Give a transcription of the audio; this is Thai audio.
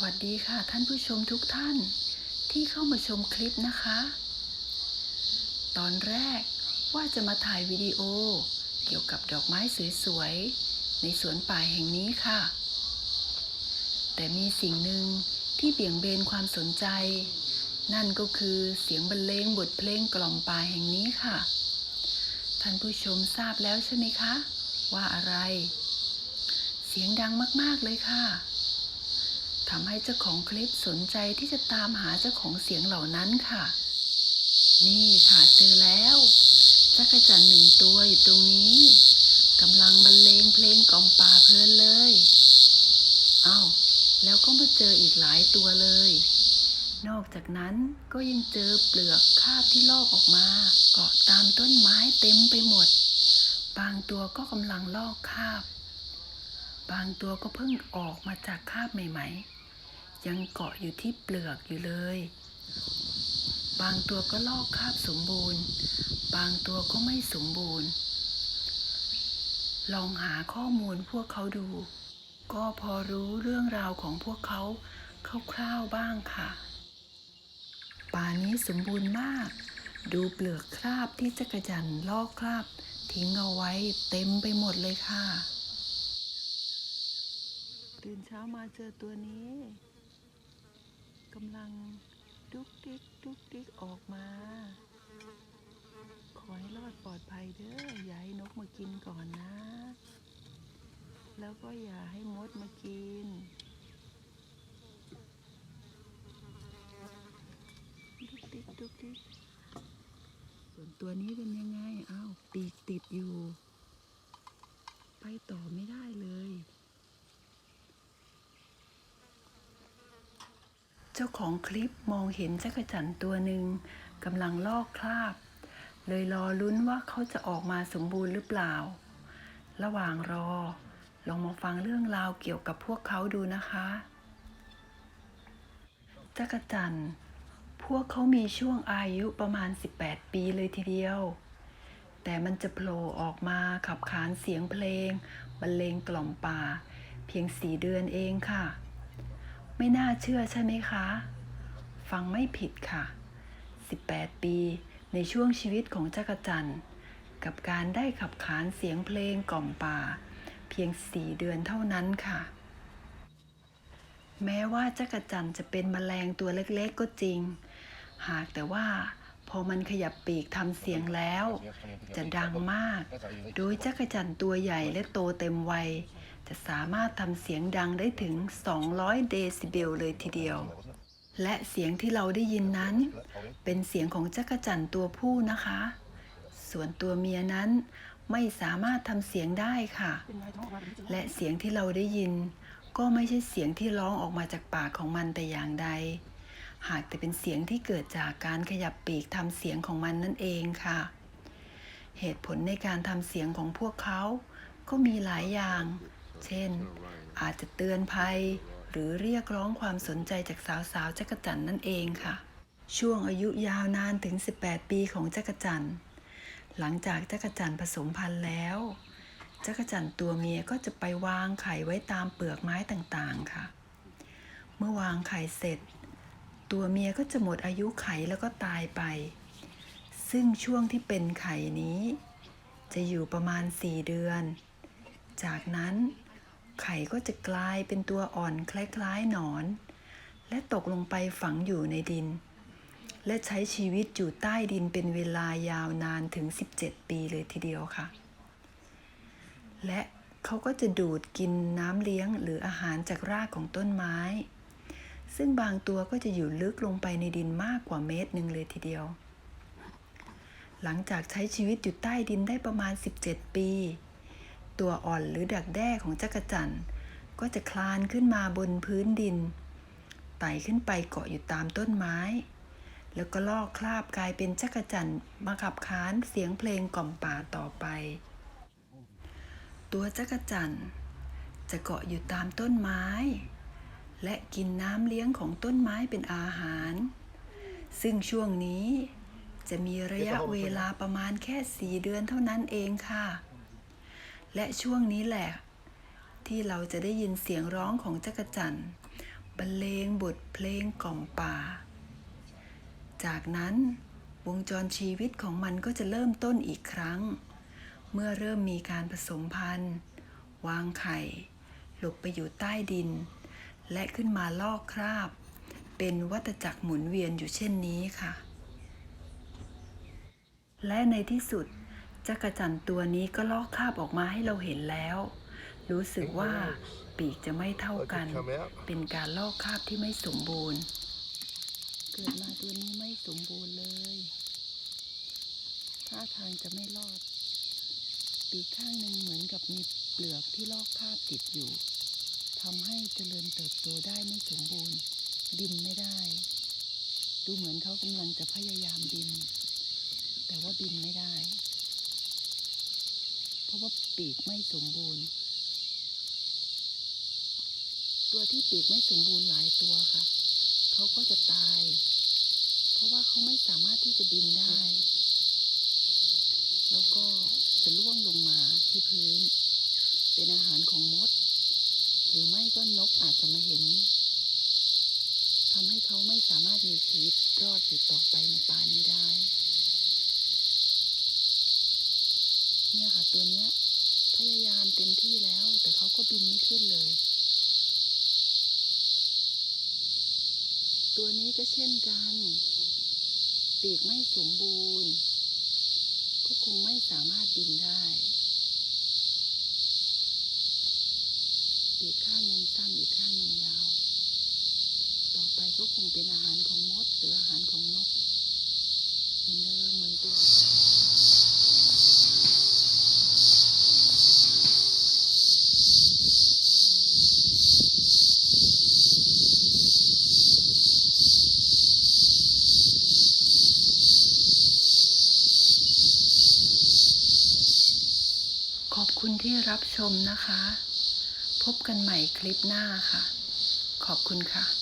วัสดีค่ะท่านผู้ชมทุกท่านที่เข้ามาชมคลิปนะคะ ตอนแรกว่าจะมาถ่ายวิดีโอเกี่ยวกับดอกไม้สวยๆในสวนป่าแห่งนี้ค่ะ แต่มีสิ่งหนึ่งที่เบี่ยงเบนความสนใจ นั่นก็คือเสียงบรรเลงบทเพลงกล่อมป่าแห่งนี้ค่ะ ท่านผู้ชมทราบแล้วใช่ไหมคะ ว่าอะไร เสียงดังมากๆเลยค่ะ ทำให้เจ้าของคลิปสนใจที่จะตามหาเจ้าของเสียงเหล่านั้นค่ะ นี่ค่ะเจอแล้วจักรจันทร์หนึ่งตัวอยู่ตรงนี้กำลังบรรเลงเพลงกล่อมป่าเพลินเลยเอ้าแล้วก็มาเจออีกหลายตัวเลย นอกจากนั้นก็ยังเจอเปลือกคาบที่ลอกออกมา เกาะตามต้นไม้เต็มไปหมด บางตัวก็กำลังลอกคาบ บางตัวก็เพิ่งออกมาจากคาบใหม่ ๆ ยังเกาะอยู่ที่เปลือกอยู่เลย บางตัวก็ลอกคาบสมบูรณ์ บางตัวก็ไม่สมบูรณ์ ลองหาข้อมูลพวกเขาดู ก็พอรู้เรื่องราวของพวกเขาคร่าวๆบ้างค่ะ ป่านี้สมบูรณ์มาก ดูเปลือกคราบที่จักรจันลอกคราบ ทิ้งเอาไว้เต็มไปหมดเลยค่ะ ตื่นเช้ามาเจอตัวนี้ กำลังดุกดิกดุกดิกออกมา ขอให้รอดปลอดภัยเด้อ อย่าให้นกมากินก่อนนะ แล้วก็อย่าให้มดมากิน ดุกดิกดุกดิกส่วนตัวนี้เป็นยังไง อ้าว ปีกติดอยู่ ไปต่อไม่ได้เลย เจ้าของคลิปมองเห็นจักรจันตัวหนึ่งกำลังลอกคราบ เลยรอลุ้นว่าเขาจะออกมาสมบูรณ์หรือเปล่า ระหว่างรอ ลองมาฟังเรื่องราวเกี่ยวกับพวกเขาดูนะคะจักรจันพวกเขามีช่วงอายุประมาณ 18 ปีเลยทีเดียว แต่มันจะโผล่ออกมาขับขานเสียงเพลงบรรเลงกล่อมป่า เพียงสี่เดือนเองค่ะ ไม่น่าเชื่อใช่ไหมคะ ฟังไม่ผิดค่ะ 18 ปีในช่วงชีวิตของจักรจันทร์กับการได้ขับขานเสียงเพลงกล่อมป่า เพียง4เดือนเท่านั้นค่ะ แม้ว่าจักรจันทร์จะเป็นแมลงตัวเล็กๆก็จริง หากแต่ว่า พอมันขยับปีกทำเสียงแล้ว จะดังมาก โดยจักรจันตัวใหญ่และโตเต็มวัย จะสามารถทำเสียงดังได้ถึง 200 เดซิเบลเลยทีเดียว และเสียงที่เราได้ยินนั้น เป็นเสียงของจักรจันตัวผู้นะคะ ส่วนตัวเมียนั้นไม่สามารถทำเสียงได้ค่ะ และเสียงที่เราได้ยิน ก็ไม่ใช่เสียงที่ร้องออกมาจากปากของมันแต่อย่างใด หากแต่เป็นเสียงที่เกิดจากการขยับปีกทำเสียงของมันนั่นเองค่ะ เหตุผลในการทำเสียงของพวกเขา ก็มีหลายอย่าง เช่น อาจจะเตือนภัย หรือเรียกร้องความสนใจจากสาวๆจักรจันนั่นเองค่ะ ช่วงอายุยาวนานถึง 18 ปีของจักรจันหลังจากจักรจันผสมพันธุ์แล้วจักรจันตัวเมียก็จะไปวางไข่ไว้ตามเปลือกไม้ต่างๆค่ะ เมื่อวางไข่เสร็จ ตัวเมียก็จะหมดอายุไขแล้วก็ตายไป ซึ่งช่วงที่เป็นไข่นี้ จะอยู่ประมาณ 4 เดือน จากนั้นไข่ก็จะกลายเป็นตัวอ่อนคล้ายๆหนอน และตกลงไปฝังอยู่ในดิน และใช้ชีวิตอยู่ใต้ดินเป็นเวลายาวนานถึง 17 ปีเลยทีเดียวค่ะ และเขาก็จะดูดกินน้ำเลี้ยงหรืออาหารจากรากของต้นไม้ ซึ่งบางตัวก็จะอยู่ลึกลงไปในดินมากกว่าเมตรหนึ่งเลยทีเดียว หลังจากใช้ชีวิตอยู่ใต้ดินได้ประมาณ 17 ปี ตัวอ่อนหรือดักแด้ของจักรจันทร์ก็จะคลานขึ้นมาบนพื้นดิน ไต่ขึ้นไปเกาะอยู่ตามต้นไม้ แล้วก็ลอกคราบกลายเป็นจักรจันทร์มาขับขานเสียงเพลงกล่อมป่าต่อไป ตัวจักรจันทร์จะเกาะอยู่ตามต้นไม้ และกินน้ำเลี้ยงของต้นไม้เป็นอาหาร ซึ่งช่วงนี้จะมีระยะเวลาประมาณแค่สี่เดือนเท่านั้นเองค่ะ และช่วงนี้แหละ ที่เราจะได้ยินเสียงร้องของจักรจันบรรเลงบทเพลงกล่อมป่า จากนั้นวงจรชีวิตของมันก็จะเริ่มต้นอีกครั้ง เมื่อเริ่มมีการผสมพันธุ์ วางไข่ หลบไปอยู่ใต้ดิน และขึ้นมาลอกคราบ เป็นวัฏจักรหมุนเวียนอยู่เช่นนี้ค่ะ และในที่สุดจักรจันทร์ตัวนี้ก็ลอกคราบออกมาให้เราเห็นแล้ว รู้สึกว่าปีกจะไม่เท่ากัน เป็นการลอกคราบที่ไม่สมบูรณ์ เกิดมาตัวนี้ไม่สมบูรณ์เลยท่าทางจะไม่รอด ปีกข้างหนึ่งเหมือนกับมีเปลือกที่ลอกคราบติดอยู่ ทำให้เจริญเติบโตได้ไม่สมบูรณ์ บินไม่ได้ ดูเหมือนเขากำลังจะพยายามบิน แต่ว่าบินไม่ได้ เพราะว่าปีกไม่สมบูรณ์ ตัวที่ปีกไม่สมบูรณ์หลายตัวค่ะเขาก็จะตาย เพราะว่าเขาไม่สามารถที่จะบินได้ แล้วก็จะล่วงลงมาที่พื้น เป็นอาหารของมด หรือไม่ก็นกอาจจะมาเห็นทำให้เขาไม่สามารถมีชีวิตรอดอยู่ต่อไปในป่านี้ได้ เนี่ยค่ะตัวเนี้ย พยายามเต็มที่แล้ว แต่เขาก็บินไม่ขึ้นเลย ตัวนี้ก็เช่นกันปีกไม่สมบูรณ์ ก็คงไม่สามารถบินได้ ปีกข้างหนึ่ง สั้นอีกข้างหนึ่งยาว ต่อไปก็คงเป็นอาหารของมดหรืออาหารของนก เหมือนเดิมเหมือนตัวขอบคุณที่รับชมนะคะ พบกันใหม่คลิปหน้าค่ะ ขอบคุณค่ะ